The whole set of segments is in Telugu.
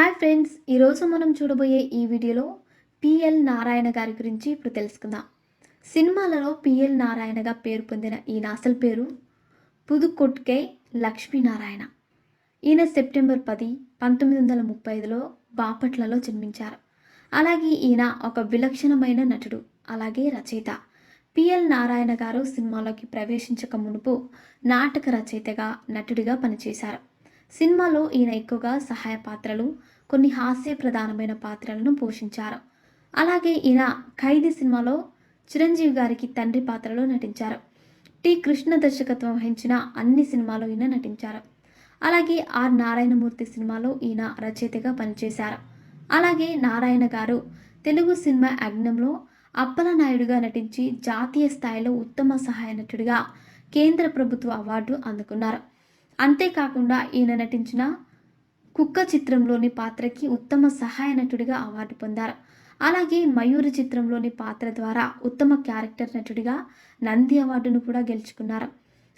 హాయ్ ఫ్రెండ్స్ ఈరోజు మనం చూడబోయే ఈ వీడియోలో పిఎల్ నారాయణ గారి గురించి ఇప్పుడు తెలుసుకుందాం. సినిమాలలో పిఎల్ నారాయణగా పేరు పొందిన ఈయన అసలు పేరు? పుదుకొట్కే లక్ష్మీనారాయణ. ఈయన సెప్టెంబర్ పది పంతొమ్మిది వందల ముప్పై ఐదులో బాపట్లలో జన్మించారు. అలాగే ఈయన ఒక విలక్షణమైన నటుడు అలాగే రచయిత. పిఎల్ నారాయణ గారు సినిమాలోకి ప్రవేశించక మునుపు నాటక రచయితగా నటుడిగా పనిచేశారు. సినిమాలో ఈయన ఎక్కువగా సహాయ పాత్రలు కొన్ని హాస్య ప్రధానమైన పాత్రలను పోషించారు. అలాగే ఈయన ఖైదీ సినిమాలో చిరంజీవి గారికి తండ్రి పాత్రలో నటించారు. టి. కృష్ణ దర్శకత్వం వహించిన అన్ని సినిమాలో ఈయన నటించారు. అలాగే ఆర్. నారాయణమూర్తి సినిమాలో ఈయన రచయితగా పనిచేశారు. అలాగే నారాయణ గారు తెలుగు సినిమా అగ్నంలో అప్పలనాయుడుగా నటించి జాతీయ స్థాయిలో ఉత్తమ సహాయ నటుడిగా కేంద్ర ప్రభుత్వ అవార్డు అందుకున్నారు. అంతేకాకుండా ఈయన నటించిన కుక్క చిత్రంలోని పాత్రకి ఉత్తమ సహాయ నటుడిగా అవార్డు పొందారు. అలాగే మయూరి చిత్రంలోని పాత్ర ద్వారా ఉత్తమ క్యారెక్టర్ నటుడిగా నంది అవార్డును కూడా గెలుచుకున్నారు.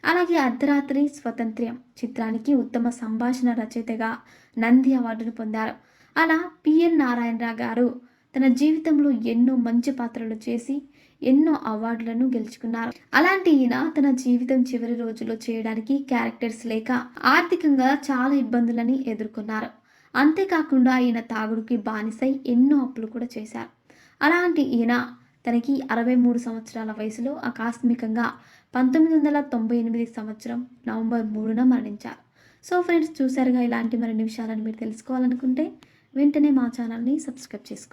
అలాగే అర్ధరాత్రి స్వతంత్ర్యం చిత్రానికి ఉత్తమ సంభాషణ రచయితగా నంది అవార్డును పొందారు. అలా పిఎన్ నారాయణరావు గారు తన జీవితంలో ఎన్నో మంచి పాత్రలు చేసి ఎన్నో అవార్డులను గెలుచుకున్నారు. అలాంటి ఈయన తన జీవితం చివరి రోజుల్లో చేయడానికి క్యారెక్టర్స్ లేక ఆర్థికంగా చాలా ఇబ్బందులని ఎదుర్కొన్నారు. అంతేకాకుండా ఈయన తాగుడుకి బానిసై ఎన్నో అప్పులు కూడా చేశారు. అలాంటి ఈయన తనకి అరవై మూడు సంవత్సరాల వయసులో ఆకస్మికంగా పంతొమ్మిది వందల తొంభై ఎనిమిది సంవత్సరం నవంబర్ మూడున మరణించారు. సో ఫ్రెండ్స్ చూసారుగా ఇలాంటి మరిన్ని విషయాలను మీరు తెలుసుకోవాలనుకుంటే వెంటనే మా ఛానల్ని సబ్స్క్రైబ్ చేసుకోండి.